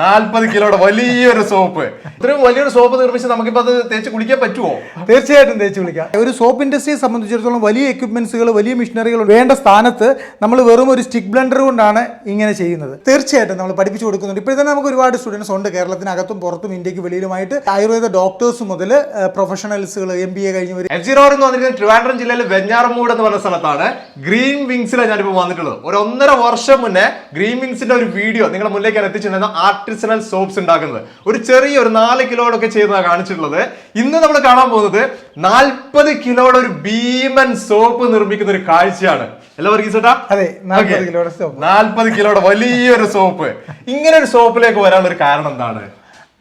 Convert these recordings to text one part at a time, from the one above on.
നാൽപ്പത് കിലോയുടെ വലിയൊരു സോപ്പ്. ഇത്രയും വലിയൊരു സോപ്പ് നിർമ്മിച്ച് നമുക്കിപ്പോ അത് തേച്ച് കുളിക്കാൻ പറ്റുമോ തീർച്ചയായിട്ടും തേച്ച് കുളിക്കാം. ഒരു സോപ്പ് ഇൻഡസ്ട്രിയെ സംബന്ധിച്ചിടത്തോളം വലിയ എക്യുപ്മെന്റ്സുകൾ വലിയ മെഷീനറികൾ വേണ്ട സ്ഥാനത്ത് നമ്മൾ വെറും ഒരു സ്റ്റിക് ബ്ലെൻഡർ കൊണ്ടാണ് ഇങ്ങനെ ചെയ്യുന്നത്. തീർച്ചയായിട്ടും നമ്മൾ പഠിപ്പിച്ചു കൊടുക്കുന്നുണ്ട്. ഇപ്പോൾ തന്നെ നമുക്ക് ഒരുപാട് സ്റ്റുഡൻസ് ഉണ്ട്. കേരളത്തിനകത്തും പുറത്തും ഇന്ത്യയ്ക്ക് വെളിയിലുമായിട്ട് ആയുർവേദ ഡോക്ടേഴ്സ് മുതൽ പ്രൊഫഷണൽസുകൾ എം ബി എ കഴിഞ്ഞവർ എഫ് റോഡ് എന്ന് പറഞ്ഞിരിക്കുന്നത് ട്രിവാൻഡ്രം ജില്ലയിലെ വെഞ്ഞാറമൂട് എന്ന് പറഞ്ഞ സ്ഥലത്താണ് ഗ്രീൻ വിങ്സിലാണ് ഞാനിപ്പോൾ വന്നിട്ടുള്ളത്. ഒരു ഒന്നര വർഷം മുന്നേ ഗ്രീൻ വിങ്സിന്റെ ഒരു വീഡിയോ നിങ്ങളുടെ മുന്നിലേക്ക് എത്തിച്ചിട്ടുണ്ടായിരുന്ന ആർട്ടിസണൽ സോപ്സ് ഉണ്ടാക്കുന്നത്. ഒരു ചെറിയ ഒരു നാല് കിലോയുടെ ഒക്കെ ചെയ്താണ് കാണിച്ചിട്ടുള്ളത്. ഇന്ന് നമ്മൾ കാണാൻ പോകുന്നത് നാൽപ്പത് കിലോയുടെ ഒരു ഭീമൻ സോപ്പ് നിർമ്മിക്കുന്ന ഒരു കാഴ്ചയാണ്. എല്ലാവർക്കും ചേട്ടാ അതെ നാൽപ്പത് കിലോയുടെ സോപ്പ് നാൽപ്പത് കിലോയുടെ വലിയൊരു സോപ്പ് ഇങ്ങനെ ഒരു സോപ്പിലേക്ക് വരാനുള്ള ഒരു കാരണം എന്താണ്?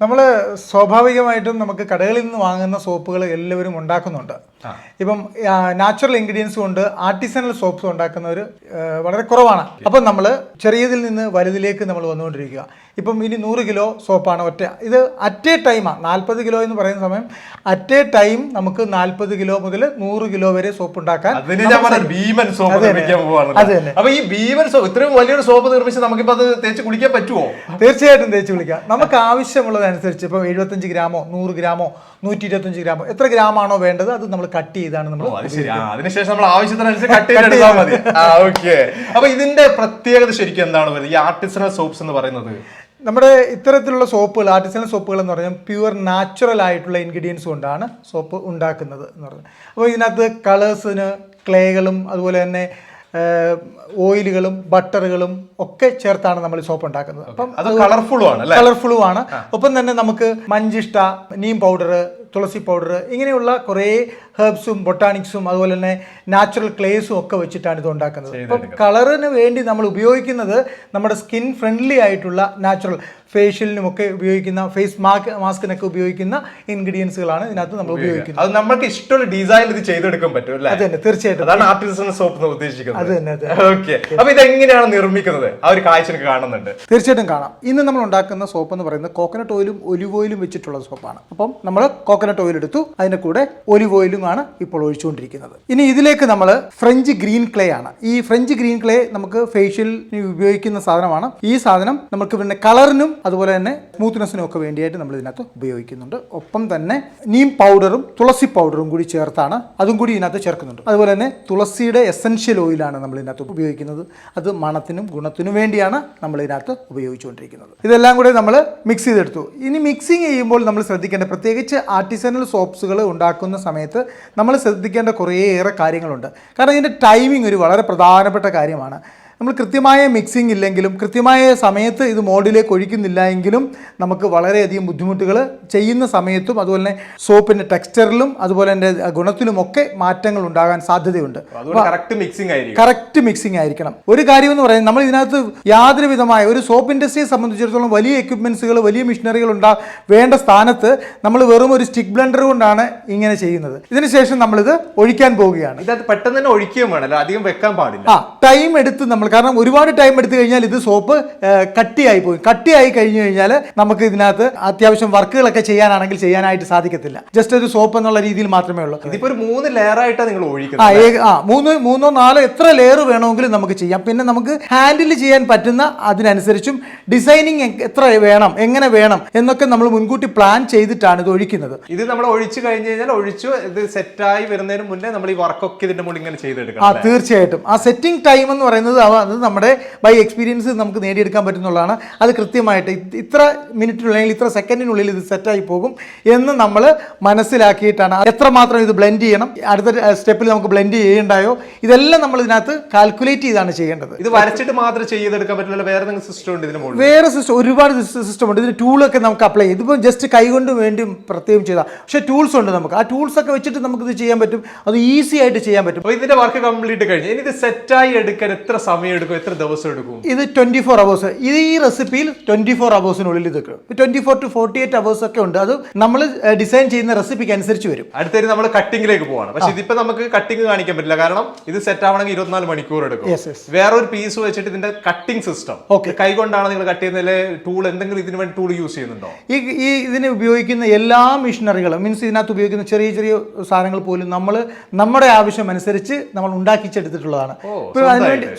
നമ്മൾ സ്വാഭാവികമായിട്ടും നമുക്ക് കടകളിൽ നിന്ന് വാങ്ങുന്ന സോപ്പുകൾ എല്ലാവരും ഉണ്ടാക്കുന്നുണ്ട്. ഇപ്പം നാച്ചുറൽ ഇൻഗ്രീഡിയൻസ് കൊണ്ട് ആർട്ടിസണൽ സോപ്സ് ഉണ്ടാക്കുന്നവർ വളരെ കുറവാണ്. അപ്പം നമ്മൾ ചെറിയതിൽ നിന്ന് വലുതിലേക്ക് നമ്മൾ വന്നുകൊണ്ടിരിക്കുക. ഇപ്പം ഇനി നൂറ് കിലോ സോപ്പാണ് ഒറ്റ. ഇത് അറ്റ് എ ടൈമാണ് നാൽപ്പത് കിലോ എന്ന് പറയുന്ന സമയം അറ്റ് എ ടൈം നമുക്ക് നാൽപ്പത് കിലോ മുതൽ നൂറ് കിലോ വരെ സോപ്പ് ഉണ്ടാക്കാൻ ഭീമൻ സോപ്പ്. അപ്പൊ ഈ ഭീമൻ സോപ്പ് ഇത്രയും വലിയൊരു സോപ്പ് നിർമ്മിച്ച് നമുക്കിപ്പോൾ അത് തേച്ച് കുളിക്കാൻ പറ്റുമോ തീർച്ചയായിട്ടും തേച്ച് കുളിക്കാം. നമുക്ക് ആവശ്യമുള്ളതനുസരിച്ച് ഇപ്പോൾ എഴുപത്തഞ്ച് ഗ്രാമോ നൂറ് ഗ്രാമോ നൂറ്റി ഇരുപത്തഞ്ച് ഗ്രാമോ എത്ര ഗ്രാമാണോ വേണ്ടത് അത് നമ്മൾ കട്ട് ചെയ്താണ് നമ്മൾ അതിനുശേഷം നമ്മൾ ആവശ്യത്തിനനുസരിച്ച് കട്ട് ചെയ്തെടുത്താൽ മതി. ഓക്കെ അപ്പൊ ഇതിന്റെ പ്രത്യേകത ശരിക്കും എന്താണ് വരുന്നത്? ഈ ആർട്ടിസണൽ സോപ്സ് എന്ന് പറയുന്നത്? നമ്മുടെ ഇത്തരത്തിലുള്ള സോപ്പുകൾ ആർട്ടിസണൽ സോപ്പുകൾ എന്ന് പറഞ്ഞാൽ പ്യുവർ നാച്ചുറൽ ആയിട്ടുള്ള ഇൻഗ്രീഡിയൻസ് കൊണ്ടാണ് സോപ്പ് ഉണ്ടാക്കുന്നത് എന്ന് പറഞ്ഞാൽ. അപ്പോൾ ഇതിനകത്ത് കളേഴ്സിന് ക്ലേകളും അതുപോലെ തന്നെ ഓയിലുകളും ബട്ടറുകളും ഒക്കെ ചേർത്താണ് നമ്മൾ സോപ്പ് ഉണ്ടാക്കുന്നത്. അപ്പം അത് കളർഫുള്ളും ആണ് കളർഫുള്ളും ആണ് ഒപ്പം തന്നെ നമുക്ക് മഞ്ചിഷ്ട നീം പൗഡർ തുളസി പൗഡർ ഇങ്ങനെയുള്ള കുറേ ഹെർബ്സും ബൊട്ടാണിക്സും അതുപോലെ തന്നെ നാച്ചുറൽ ക്ലേസും ഒക്കെ വെച്ചിട്ടാണ് ഇത് ഉണ്ടാക്കുന്നത്. അപ്പം കളറിന് വേണ്ടി നമ്മൾ ഉപയോഗിക്കുന്നത് നമ്മുടെ സ്കിൻ ഫ്രണ്ട്ലി ആയിട്ടുള്ള നാച്ചുറൽ ഫേഷ്യലിനും ഒക്കെ ഉപയോഗിക്കുന്ന ഫേസ് മാസ്ക് മാസ്കിനൊക്കെ ഉപയോഗിക്കുന്ന ഇൻഗ്രീഡിയൻസുകളാണ് ഇതിനകത്ത് നമ്മൾ ഉപയോഗിക്കുന്നത്. അത് നമുക്ക് ഇഷ്ടമുള്ള ഡിസൈൻ ഇത് ചെയ്തെടുക്കാൻ പറ്റും അല്ലേ? അത് തന്നെ തീർച്ചയായിട്ടും. അതാണ് ആർട്ടിസണൽ സോപ്പ് എന്ന് ഉദ്ദേശിക്കുന്നത്. അത് തന്നെ അത് ഓക്കെ അപ്പൊ ഇത് എങ്ങനെയാണ് നിർമ്മിക്കുന്നത്? ആ ഒരു കാഴ്ച കാണുന്നുണ്ട്. തീർച്ചയായിട്ടും കാണാം. ഇന്ന് നമ്മൾ ഉണ്ടാക്കുന്ന സോപ്പ് എന്ന് പറയുന്നത് കോക്കനട്ട് ഓയിലും ഒലിവ് ഓയിലും വെച്ചിട്ടുള്ള സോപ്പാണ്. അപ്പം നമ്മൾ കോക്കനട്ട് ഓയിൽ എടുത്തു അതിന്റെ കൂടെ ഒലിവ് ഓയിലും ആണ് ഇപ്പോൾ ഒഴിച്ചുകൊണ്ടിരിക്കുന്നത്. ഇനി ഇതിലേക്ക് നമ്മൾ ഫ്രഞ്ച് ഗ്രീൻ ക്ലേ ആണ്. ഈ ഫ്രഞ്ച് ഗ്രീൻ ക്ലേ നമുക്ക് ഫേഷ്യലിന് ഉപയോഗിക്കുന്ന സാധനമാണ്. ഈ സാധനം നമുക്ക് പിന്നെ കളറിനും അതുപോലെ തന്നെ സ്മൂത്ത്നെസ്സിനും ഒക്കെ വേണ്ടിയായിട്ട് നമ്മൾ ഇതിനകത്ത് ഉപയോഗിക്കുന്നുണ്ട്. ഒപ്പം തന്നെ നീം പൗഡറും തുളസി പൗഡറും കൂടി ചേർത്താണ്. അതും കൂടി ഇതിനകത്ത് ചേർക്കുന്നുണ്ട്. അതുപോലെ തന്നെ തുളസിയുടെ എസൻഷ്യൽ ഓയിലാണ് നമ്മൾ ഇതിനകത്ത് ഉപയോഗിക്കുന്നത്. അത് മണത്തിനും ഗുണത്തിനും വേണ്ടിയാണ് നമ്മൾ ഇതിനകത്ത് ഉപയോഗിച്ചുകൊണ്ടിരിക്കുന്നത്. ഇതെല്ലാം കൂടെ നമ്മൾ മിക്സ് ചെയ്തെടുത്തു. ഇനി മിക്സിങ് ചെയ്യുമ്പോൾ നമ്മൾ ശ്രദ്ധിക്കേണ്ട പ്രത്യേകിച്ച് ആർട്ടിസണൽ സോപ്സുകൾ ഉണ്ടാക്കുന്ന സമയത്ത് നമ്മൾ ശ്രദ്ധിക്കേണ്ട കുറേയേറെ കാര്യങ്ങളുണ്ട്. കാരണം ഇതിന്റെ ടൈമിംഗ് ഒരു വളരെ പ്രധാനപ്പെട്ട കാര്യമാണ്. നമ്മൾ കൃത്യമായ മിക്സിംഗ് ഇല്ലെങ്കിലും കൃത്യമായ സമയത്ത് ഇത് മോഡിലേക്ക് ഒഴിക്കുന്നില്ല എങ്കിലും നമുക്ക് വളരെയധികം ബുദ്ധിമുട്ടുകൾ ചെയ്യുന്ന സമയത്തും അതുപോലെ തന്നെ സോപ്പിന്റെ ടെക്സ്ചറിലും അതുപോലെ തന്നെ ഗുണത്തിലുമൊക്കെ മാറ്റങ്ങൾ ഉണ്ടാകാൻ സാധ്യതയുണ്ട്. കറക്റ്റ് മിക്സിംഗ് ആയിരിക്കും. കറക്റ്റ് മിക്സിംഗ് ആയിരിക്കണം. ഒരു കാര്യം എന്ന് പറയുന്നത് നമ്മൾ ഇതിനകത്ത് യാതൊരു വിധമായ ഒരു സോപ്പ് ഇൻഡസ്ട്രിയെ സംബന്ധിച്ചിടത്തോളം വലിയ എക്യുപ്മെൻസുകൾ വലിയ മെഷീനറികൾ ഉണ്ടാ വേണ്ട സ്ഥാനത്ത് നമ്മൾ വെറും ഒരു സ്റ്റിക്ക് ബ്ലെൻഡർ കൊണ്ടാണ് ഇങ്ങനെ ചെയ്യുന്നത്. ഇതിനുശേഷം നമ്മളിത് ഒഴിക്കാൻ പോവുകയാണ്. ഇതിനകത്ത് പെട്ടെന്ന് തന്നെ ഒഴിക്കുകയും വേണമല്ലോ. അധികം വെക്കാൻ പാടില്ല. ആ ടൈം എടുത്ത് നമ്മൾ കാരണം ഒരുപാട് ടൈം എടുത്തു കഴിഞ്ഞാൽ ഇത് സോപ്പ് കട്ടിയായി പോകും കട്ടിയായി കഴിഞ്ഞു കഴിഞ്ഞാൽ നമുക്ക് ഇതിനകത്ത് അത്യാവശ്യം വർക്കുകളൊക്കെ ചെയ്യാനാണെങ്കിൽ ചെയ്യാനായിട്ട് സാധിക്കത്തില്ല. ജസ്റ്റ് ഒരു സോപ്പ് എന്നുള്ള രീതിയിൽ മാത്രമേ ഉള്ളൂ. ഇതിപ്പോ ഒരു മൂന്ന് ലെയർ ആയിട്ടാണ് നിങ്ങൾ ഒഴിക്കുന്നത് ആ മൂന്ന് മൂന്നോ നാലോ എത്ര ലെയർ വേണമെങ്കിലും നമുക്ക് ചെയ്യാം. പിന്നെ നമുക്ക് ഹാൻഡിൽ ചെയ്യാൻ പറ്റുന്ന അതിനനുസരിച്ചും ഡിസൈനിങ് എത്ര വേണം എങ്ങനെ വേണം എന്നൊക്കെ നമ്മൾ മുൻകൂട്ടി പ്ലാൻ ചെയ്തിട്ടാണ് ഇത് ഒഴിക്കുന്നത്. ഇത് നമ്മൾ ഒഴിച്ചു കഴിഞ്ഞു കഴിഞ്ഞാൽ ഒഴിച്ചു ഇത് സെറ്റായി വരുന്നതിന് മുന്നേ നമ്മൾ ഈ വർക്കൊക്കെ ഇതിന്റെ മുകളിൽ ഇങ്ങനെ ആ തീർച്ചയായിട്ടും. ആ സെറ്റിംഗ് ടൈം എന്ന് പറയുന്നത് അവ- അത് നമ്മുടെ ബൈ എക്സ്പീരിയൻസ് നമുക്ക് നേടിയെടുക്കാൻ പറ്റുന്നുള്ളതാണ്. അത് കൃത്യമായിട്ട് ഇത് ഇത്ര മിനിറ്റിനുള്ളിൽ ഇത്ര സെക്കൻഡിനുള്ളിൽ ഇത് സെറ്റായി പോകും എന്ന് നമ്മൾ മനസ്സിലാക്കിയിട്ടാണ്. എത്രമാത്രം ഇത് ബ്ലെൻഡ് ചെയ്യണം അടുത്ത സ്റ്റെപ്പിൽ നമുക്ക് ബ്ലെൻഡ് ചെയ്യേണ്ടായോ? ഇതെല്ലാം നമ്മൾ ഇതിനകത്ത് കാൽക്കുലേറ്റ് ചെയ്താണ് ചെയ്യേണ്ടത്. ഇത് വരച്ചിട്ട് മാത്രം ചെയ്തെടുക്കാൻ പറ്റില്ല വേറെ സിസ്റ്റം ഉണ്ട് ഇതിന് വേറെ സിസ്റ്റം ഒരുപാട് സിസ്റ്റം ഉണ്ട്. ഇതിന് ടൂളൊക്കെ നമുക്ക് അപ്ലൈ ചെയ്യും. ഇതിപ്പോൾ ജസ്റ്റ് കൈകൊണ്ട് വേണ്ടി പ്രത്യേകം ചെയ്താൽ പക്ഷേ ടൂൾസ് ഉണ്ട് നമുക്ക്. ആ ടൂൾസ് ഒക്കെ വെച്ചിട്ട് നമുക്ക് ഇത് ചെയ്യാൻ പറ്റും. അത് ഈസി ആയിട്ട് ചെയ്യാൻ പറ്റും. ഇതിന്റെ വർക്ക് കംപ്ലീറ്റ് കഴിഞ്ഞു. ഇനി ഇത് സെറ്റായി എടുക്കാൻ എത്ര സമയം എടുക്കും എത്ര ദിവസം എടുക്കും? ഇത് ട്വന്റി ഫോർ അവേഴ്സ് ഇത് ഈ റെസിപ്പിയിൽ ട്വന്റി ഫോർ അവേഴ്സിനുള്ളിൽ ഇത് twenty four to forty eight hours ഒക്കെ ഉണ്ട്. അത് നമ്മൾ ഡിസൈൻ ചെയ്യുന്ന റെസിപ്പിക്ക് അനുസരിച്ച് വരും. അടുത്തത് നമ്മൾ കട്ടിങ്ങിലേക്ക് പോവാണ്. പക്ഷെ ഇതിപ്പോ നമുക്ക് കട്ടിങ് കാണിക്കാൻ പറ്റില്ല. കാരണം ഇത് സെറ്റ് ആവണമെങ്കിൽ ഇരുപത്തിനാല് മണിക്കൂർ എടുക്കും. വേറെ ഒരു പീസ് വെച്ചിട്ട് ഇതിന്റെ കട്ടിംഗ് സിസ്റ്റം. കൈ കൊണ്ടാണ് നിങ്ങൾ കട്ട് ചെയ്യുന്നതിലെ ടൂൾ എന്തെങ്കിലും ഇതിന് വേണ്ടി ടൂൾ യൂസ് ചെയ്യുന്നുണ്ടോ? ഈ ഈ ഇതിന് ഉപയോഗിക്കുന്ന എല്ലാ മെഷീനറികളും മീൻസ് ഇതിനകത്ത് ഉപയോഗിക്കുന്ന ചെറിയ ചെറിയ സാധനങ്ങൾ പോലും നമ്മൾ നമ്മുടെ ആവശ്യം അനുസരിച്ച് നമ്മൾ ഉണ്ടാക്കിച്ചെടുത്തിട്ടുള്ളതാണ്.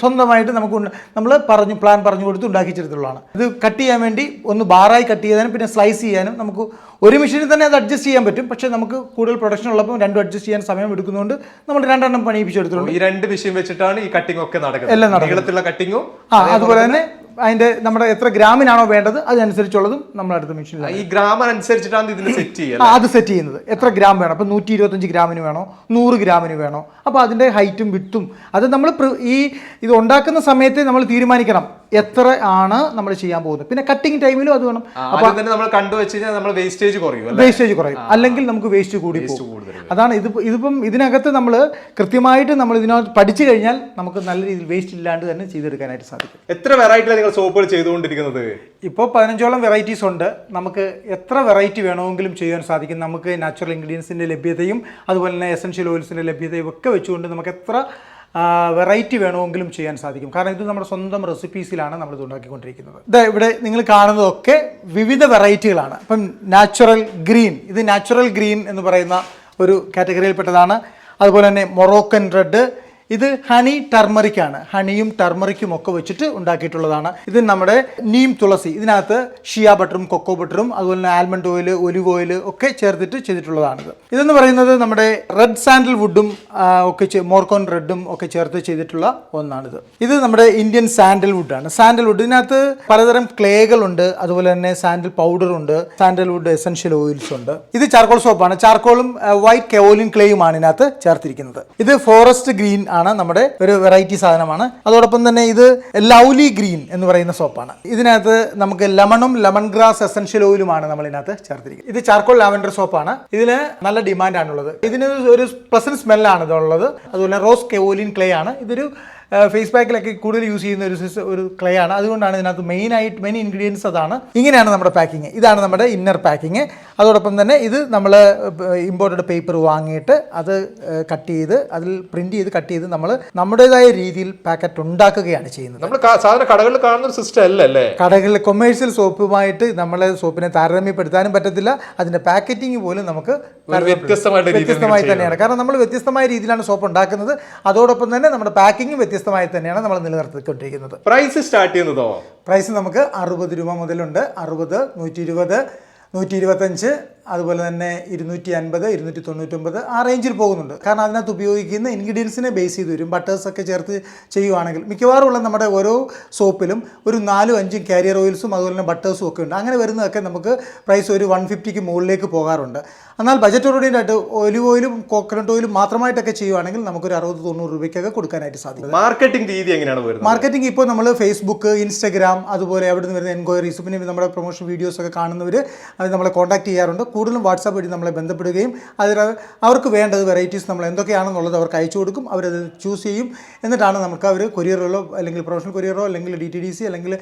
സ്വന്തമായി സ്വന്തമായിട്ട് നമുക്ക് നമ്മൾ പറഞ്ഞു പ്ലാൻ പറഞ്ഞു കൊടുത്ത് ഉണ്ടാക്കിച്ചെടുത്തുള്ളതാണ് ഇത് കട്ട് ചെയ്യാൻ വേണ്ടി ഒന്ന് ബാറായി കട്ട് ചെയ്യാനും പിന്നെ സ്ലൈസ് ചെയ്യാനും നമുക്ക് ഒരു മെഷീനിൽ തന്നെ അത് അഡ്ജസ്റ്റ് ചെയ്യാൻ പറ്റും. പക്ഷേ നമുക്ക് കൂടുതൽ പ്രൊഡക്ഷൻ ഉള്ളപ്പോൾ രണ്ടും അഡ്ജസ്റ്റ് ചെയ്യാൻ സമയം എടുക്കുന്നതുകൊണ്ട് നമ്മൾ രണ്ടെണ്ണം പണിയിപ്പിച്ചെടുത്തിട്ടുണ്ട് ഈ രണ്ട് മെഷീൻ വെച്ചിട്ടാണ് ഈ കട്ടിംഗ് ഒക്കെ നടക്കുന്നത്. എല്ലാം. നീളത്തിലുള്ള കട്ടിങ്ങും ആ അതുപോലെ തന്നെ അതിന്റെ നമ്മുടെ എത്ര ഗ്രാമിനാണോ വേണ്ടത് അതിനനുസരിച്ചുള്ളതും നമ്മൾ അടുത്ത മെഷീനിൽ ഈ ഗ്രാമം അനുസരിച്ചിട്ടാണ് ഇതിന് സെറ്റ് ചെയ്യുക അത് സെറ്റ് ചെയ്യുന്നത്. എത്ര ഗ്രാം വേണം? അപ്പോൾ നൂറ്റി ഇരുപത്തഞ്ച് ഗ്രാമിന് വേണോ? നൂറ് ഗ്രാമിന് വേണോ? അപ്പോൾ അതിന്റെ ഹൈറ്റും വിട്ടും അത് നമ്മൾ ഈ ഇത് ഉണ്ടാക്കുന്ന സമയത്ത് നമ്മൾ തീരുമാനിക്കണം എത്ര ആണ് നമ്മൾ ചെയ്യാൻ പോകുന്നത്. പിന്നെ കട്ടിങ് ടൈമിലും അത് വേണം. അപ്പോൾ തന്നെ നമ്മൾ കഴിഞ്ഞാൽ നമ്മൾ വേസ്റ്റേജ് കുറയും വേസ്റ്റേജ് കുറയും. അല്ലെങ്കിൽ നമുക്ക് വേസ്റ്റ് കൂടി അതാണ് ഇത് ഇതിപ്പം ഇതിനകത്ത് നമ്മൾ കൃത്യമായിട്ട് നമ്മൾ ഇതിനകത്ത് പഠിച്ചു കഴിഞ്ഞാൽ നമുക്ക് നല്ല രീതിയിൽ വേസ്റ്റ് ഇല്ലാണ്ട് തന്നെ ചെയ്തെടുക്കാനായിട്ട് സാധിക്കും. എത്ര വെറൈറ്റിയിലാണ് നിങ്ങൾ സോപ്പുകൾ ചെയ്തുകൊണ്ടിരിക്കുന്നത്? ഇപ്പോൾ പതിനഞ്ചോളം വെറൈറ്റീസ് ഉണ്ട്. നമുക്ക് എത്ര വെറൈറ്റി വേണമെങ്കിലും ചെയ്യാൻ സാധിക്കും. നമുക്ക് നാച്ചുറൽ ഇൻഗ്രീഡിയൻസിന്റെ ലഭ്യതയും അതുപോലെ തന്നെ എസൻഷ്യൽ ഓയിൽസിന്റെ ലഭ്യതയും ഒക്കെ വെച്ചുകൊണ്ട് നമുക്ക് എത്ര വെറൈറ്റി വേണമെങ്കിലും ചെയ്യാൻ സാധിക്കും. കാരണം ഇത് നമ്മുടെ സ്വന്തം റെസിപ്പീസിലാണ് നമ്മൾ ഇത് ഉണ്ടാക്കിക്കൊണ്ടിരിക്കുന്നത്. ഇത് ഇവിടെ നിങ്ങൾ കാണുന്നതൊക്കെ വിവിധ വെറൈറ്റികളാണ് അപ്പം നാച്ചുറൽ ഗ്രീൻ ഇത് നാച്ചുറൽ ഗ്രീൻ എന്ന് പറയുന്ന ഒരു കാറ്റഗറിയിൽപ്പെട്ടതാണ് അതുപോലെ തന്നെ മൊറോക്കൻ റെഡ് ഇത് ഹണി ടർമറിക് ആണ് ഹണിയും ടർമറിക്കും ഒക്കെ വെച്ചിട്ട് ഉണ്ടാക്കിയിട്ടുള്ളതാണ്. ഇത് നമ്മുടെ നീം തുളസി ഇതിനകത്ത് ഷിയ ബട്ടറും കൊക്കോ ബട്ടറും അതുപോലെ തന്നെ ആൽമണ്ട് ഓയിൽ ഒലിവ് ഓയിൽ ഒക്കെ ചേർത്തിട്ട് ചെയ്തിട്ടുള്ളതാണിത്. ഇതെന്ന് പറയുന്നത് നമ്മുടെ റെഡ് സാൻഡൽ വുഡും ഒക്കെ മോർക്കോൺ റെഡും ഒക്കെ ചേർത്ത് ചെയ്തിട്ടുള്ള ഒന്നാണിത്. ഇത് നമ്മുടെ ഇന്ത്യൻ സാൻഡൽ വുഡാണ്. സാൻഡൽ വുഡ് ഇതിനകത്ത് പലതരം ക്ലേകളുണ്ട് അതുപോലെ തന്നെ സാൻഡൽ പൗഡർ ഉണ്ട്. സാൻഡൽ വുഡ് എസൻഷ്യൽ ഓയിൽസ് ഉണ്ട്. ഇത് ചാർക്കോൾ സോപ്പാണ്. ചാർക്കോളും വൈറ്റ് കെവോലിൻ ക്ലേയുമാണ് ഇതിനകത്ത് ചേർത്തിരിക്കുന്നത്. ഇത് ഫോറസ്റ്റ് ഗ്രീൻ ആണ് നമ്മുടെ ഒരു വെറൈറ്റി സാധനമാണ്. അതോടൊപ്പം തന്നെ ഇത് ലൗലി ഗ്രീൻ എന്ന് പറയുന്ന സോപ്പാണ്. ഇതിനകത്ത് നമുക്ക് ലെമണും ലെമൺ ഗ്രാസ് എസൻഷ്യൽ ഓയിലുമാണ് നമ്മൾ ഇതിനകത്ത് ചേർത്തിരിക്കുന്നത്. ഇത് ചാർക്കോൾ ലാവൻഡർ സോപ്പാണ്. ഇതിന് നല്ല ഡിമാൻഡ് ആണുള്ളത്. ഇതിന് ഒരു പ്ലസന്റ് സ്മെല്ലാണ് ഇതുള്ളത്. അതുപോലെ റോസ് കെവോലിൻ ക്ലേ ആണ്. ഇതൊരു ഫേസ് പാക്കിലൊക്കെ കൂടുതൽ യൂസ് ചെയ്യുന്ന ഒരു ഒരു ക്ലേ ആണ്. അതുകൊണ്ടാണ് ഇതിനകത്ത് മെയിൻ ആയിട്ട് മെയിൻ ഇൻഗ്രീഡിയൻസ് അതാണ്. ഇങ്ങനെയാണ് നമ്മുടെ പാക്കിങ് ഇതാണ് നമ്മുടെ ഇന്നർ പാക്കിങ് അതോടൊപ്പം തന്നെ ഇത് നമ്മൾ ഇമ്പോർട്ടഡ് പേപ്പർ വാങ്ങിയിട്ട് അത് കട്ട് ചെയ്ത് അതിൽ പ്രിന്റ് ചെയ്ത് കട്ട് ചെയ്ത് നമ്മൾ നമ്മുടേതായ രീതിയിൽ പാക്കറ്റ് ഉണ്ടാക്കുകയാണ് ചെയ്യുന്നത്. നമ്മൾ സാധാരണ കടകളിൽ കാണുന്ന ഒരു സിസ്റ്റം അല്ല അല്ലേ കടകളിൽ കൊമേഴ്സ്യൽ സോപ്പുമായിട്ട് നമ്മളെ സോപ്പിനെ താരതമ്യപ്പെടുത്താനും പറ്റത്തില്ല. അതിന്റെ പാക്കറ്റിംഗ് പോലും നമുക്ക് വ്യത്യസ്തമായി തന്നെയാണ്. കാരണം നമ്മൾ വ്യത്യസ്തമായ രീതിയിലാണ് സോപ്പ് ഉണ്ടാക്കുന്നത്. അതോടൊപ്പം തന്നെ നമ്മുടെ പാക്കിംഗ് വ്യത്യസ്തമായി തന്നെയാണ് നമ്മൾ നിലനിർത്തിക്കൊണ്ടിരിക്കുന്നത്. പ്രൈസ് സ്റ്റാർട്ട് ചെയ്യുന്നതോ? പ്രൈസ് നമുക്ക് അറുപത് രൂപ മുതലുണ്ട്. അറുപത് നൂറ്റി ഇരുപത് നൂറ്റി ഇരുപത്തഞ്ച് അതുപോലെ തന്നെ ഇരുന്നൂറ്റി അൻപത് ഇരുന്നൂറ്റി തൊണ്ണൂറ്റൊമ്പത് ആ റേഞ്ചിൽ പോകുന്നുണ്ട്. കാരണം അതിനകത്ത് ഉപയോഗിക്കുന്ന ഇൻഗ്രീഡിയൻസിനെ ബേസ് ചെയ്ത് വരും. ബട്ടേഴ്സൊക്കെ ചേർത്ത് ചെയ്യുവാണെങ്കിൽ മിക്കവാറും ഉള്ള നമ്മുടെ ഓരോ സോപ്പിലും ഒരു നാലും അഞ്ചും ക്യാരിയർ ഓയിൽസും അതുപോലെ തന്നെ ബട്ടേഴ്സും ഒക്കെ ഉണ്ട്. അങ്ങനെ വരുന്നതൊക്കെ നമുക്ക് പ്രൈസ് ഒരു വൺ ഫിഫ്റ്റിക്ക് മുകളിലേക്ക് പോകാറുണ്ട്. എന്നാൽ ബജറ്റ് ഓടിയായിട്ട് ഒലിവ് ഓയിലും കോക്കനട്ട് ഓയിലും മാത്രമായിട്ടൊക്കെ ചെയ്യുവാണെങ്കിൽ നമുക്കൊരു അറുപത് തൊണ്ണൂറ് രൂപയ്ക്കൊക്കെ കൊടുക്കാനായിട്ട് സാധിക്കും മാർക്കറ്റിംഗ് രീതി എങ്ങനെയാണ് വരുന്നത്? മാർക്കറ്റിംഗ് ഇപ്പോൾ നമ്മൾ ഫേസ്ബുക്ക് ഇൻസ്റ്റഗ്രാം അതുപോലെ അവിടെ നിന്ന് വരുന്ന എൻക്വയറീസ് പിന്നെ നമ്മുടെ പ്രൊമോഷൻ വീഡിയോസ് ഒക്കെ കാണുന്നവർ അത് നമ്മളെ കോൺടാക്ട് ചെയ്യാറുണ്ട്. കൂടുതലും വാട്സാപ്പ് വഴി നമ്മളെ ബന്ധപ്പെടുകയും അതിൽ അവർക്ക് വേണ്ടത് വെറൈറ്റീസ് നമ്മൾ എന്തൊക്കെയാണെന്നുള്ളത് അവർക്ക് അയച്ചു കൊടുക്കും അവരത് ചൂസ് ചെയ്യും. എന്നിട്ടാണ് നമുക്ക് അവർ കൊറിയറിലോ അല്ലെങ്കിൽ പ്രൊഫഷണൽ കൊറിയറോ അല്ലെങ്കിൽ ഡി ടി ഡി സി അല്ലെങ്കിൽ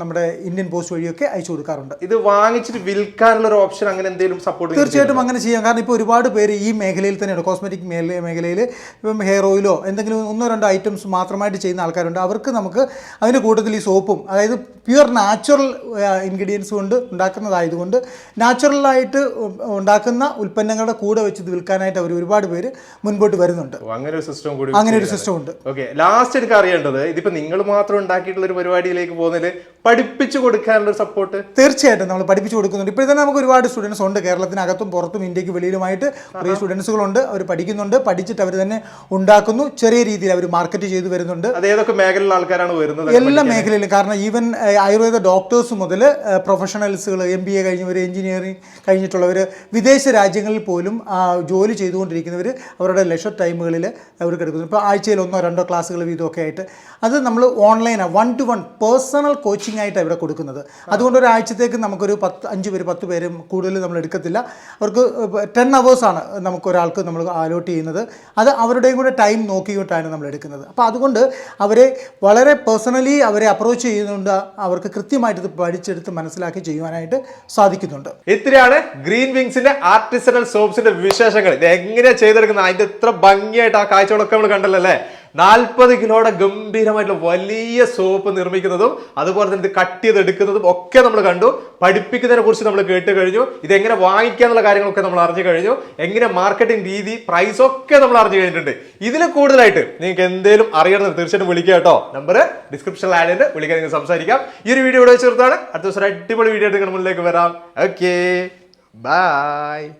നമ്മുടെ ഇന്ത്യൻ പോസ്റ്റ് വഴിയൊക്കെ അയച്ചു കൊടുക്കാറുണ്ട്. ഇത് വാങ്ങിച്ചിട്ട് വിൽക്കാനുള്ള ഒരു ഓപ്ഷൻ അങ്ങനെ എന്തെങ്കിലും സപ്പോർട്ട് തീർച്ചയായിട്ടും അങ്ങനെ ചെയ്യാം. കാരണം ഇപ്പോൾ ഒരുപാട് പേര് ഈ മേഖലയിൽ തന്നെയാണ് കോസ്മെറ്റിക് മേഖല മേഖലയിൽ ഇപ്പം ഹെയർ ഓയിലോ എന്തെങ്കിലും ഒന്നോ രണ്ടോ ഐറ്റംസ് മാത്രമായിട്ട് ചെയ്യുന്ന ആൾക്കാരുണ്ട്. അവർക്ക് നമുക്ക് അതിന്റെ കൂട്ടത്തിൽ ഈ സോപ്പും അതായത് പ്യുവർ നാച്ചുറൽ ഇൻഗ്രീഡിയൻസ് കൊണ്ട് ഉണ്ടാക്കുന്നതായതുകൊണ്ട് നാച്ചുറലായിട്ട് ഉണ്ടാക്കുന്ന ഉൽപ്പന്നങ്ങളുടെ കൂടെ വെച്ച് ഇത് വിൽക്കാനായിട്ട് അവർ ഒരുപാട് പേര് മുൻപോട്ട് വരുന്നുണ്ട്. അങ്ങനെ ഒരു സിസ്റ്റം കൂടി അങ്ങനെ ഒരു സിസ്റ്റം ഉണ്ട്. ഓക്കെ ലാസ്റ്റ് എനിക്ക് അറിയേണ്ടത് ഇതിപ്പോ നിങ്ങൾ മാത്രം ഉണ്ടാക്കിയിട്ടുള്ള ഒരു പരിപാടിയിലേക്ക് പോകുന്നതിൽ പഠിപ്പിച്ചു കൊടുക്കാനുള്ള സപ്പോർട്ട് തീർച്ചയായിട്ടും നമ്മൾ പഠിപ്പിച്ചു കൊടുക്കുന്നുണ്ട്. ഇപ്പോൾ തന്നെ നമുക്ക് ഒരുപാട് സ്റ്റുഡൻസ് ഉണ്ട്. കേരളത്തിനകത്തും പുറത്തും ഇന്ത്യയ്ക്ക് വെളിയിലുമായിട്ട് കുറേ സ്റ്റുഡൻസുകളുണ്ട് അവർ പഠിക്കുന്നുണ്ട്. പഠിച്ചിട്ട് അവർ തന്നെ ഉണ്ടാക്കുന്നു. ചെറിയ രീതിയിൽ അവർ മാർക്കറ്റ് ചെയ്തു വരുന്നുണ്ട്. ഏതൊക്കെ മേഖലയിലുള്ള ആൾക്കാരാണ് വരുന്നത് എല്ലാ മേഖലയിലും. കാരണം ഈവൻ ആയുർവേദ ഡോക്ടേഴ്സ് മുതൽ പ്രൊഫഷണൽസുകൾ എം ബി എ കഴിഞ്ഞവർ എഞ്ചിനീയറിംഗ് കഴിഞ്ഞിട്ടുള്ളവർ വിദേശ രാജ്യങ്ങളിൽ പോലും ജോലി ചെയ്തുകൊണ്ടിരിക്കുന്നവർ അവരുടെ ലെഷർ ടൈമുകളിൽ അവർ എടുക്കുന്നു ഇപ്പോൾ ആഴ്ചയിൽ ഒന്നോ രണ്ടോ ക്ലാസ്സുകൾ വീതമൊക്കെ ആയിട്ട്. അത് നമ്മൾ ഓൺലൈനാണ് one to one personal coaching ആയിട്ട് ഇവിടെ കൊടുക്കുന്നത്. അതുകൊണ്ട് ഒരാഴ്ചത്തേക്ക് നമുക്കൊരു പത്ത് അഞ്ച് പേര് പത്ത് പേരും കൂടുതൽ നമ്മൾ എടുക്കത്തില്ല. അവർക്ക് ടെൻ അവേഴ്സാണ് നമുക്ക് ഒരാൾക്ക് നമ്മൾ അലോട്ട് ചെയ്യുന്നത്. അത് അവരുടെയും കൂടെ ടൈം നോക്കിയിട്ടാണ് നമ്മൾ എടുക്കുന്നത്. അപ്പോൾ അതുകൊണ്ട് അവരെ വളരെ പേഴ്സണലി അവരെ അപ്രോച്ച് ചെയ്യുന്നുണ്ട്. അവർക്ക് കൃത്യമായിട്ട് പഠിച്ചെടുത്ത് മനസ്സിലാക്കി ചെയ്യുവാനായിട്ട് സാധിക്കുന്നുണ്ട്. ഇത്രയാണ് ഗ്രീൻ വിങ്സിന്റെ ആർട്ടിസണൽ സോപ്സിന്റെ വിശേഷങ്ങൾ. ഇത് എങ്ങനെയാ ചെയ്തെടുക്കുന്നത്? അതിന്റെ ഇത്ര ഭംഗിയായിട്ട് ആ കാഴ്ചകളൊക്കെ നമ്മൾ കണ്ടല്ലോ അല്ലേ? നാൽപ്പത് കിലോയുടെ ഗംഭീരമായിട്ടുള്ള വലിയ സോപ്പ് നിർമ്മിക്കുന്നതും അതുപോലെ തന്നെ ഇത് കട്ട് ചെയ്തെടുക്കുന്നതും ഒക്കെ നമ്മൾ കണ്ടു. പഠിപ്പിക്കുന്നതിനെ കുറിച്ച് നമ്മൾ കേട്ട് കഴിഞ്ഞു. ഇത് എങ്ങനെ വാങ്ങിക്കുക എന്നുള്ള കാര്യങ്ങളൊക്കെ നമ്മൾ അറിഞ്ഞു കഴിഞ്ഞു. എങ്ങനെ മാർക്കറ്റിംഗ് രീതി പ്രൈസ് ഒക്കെ നമ്മൾ അറിഞ്ഞു കഴിഞ്ഞിട്ടുണ്ട്. ഇതിൽ കൂടുതലായിട്ട് നിങ്ങൾക്ക് എന്തെങ്കിലും അറിയണമെന്ന് തീർച്ചയായിട്ടും വിളിക്കുക കേട്ടോ. നമ്പർ ഡിസ്ക്രിപ്ഷനിൽ ആഡ് ചെയ്ത് വിളിക്കാൻ നിങ്ങൾക്ക് സംസാരിക്കാം. ഈ ഒരു വീഡിയോ ഇവിടെ ചേർത്താണ് അടുത്ത ദിവസം അടിപൊളി വീഡിയോ ആയിട്ട് നിങ്ങളുടെ മുന്നിലേക്ക് വരാം. Okay bye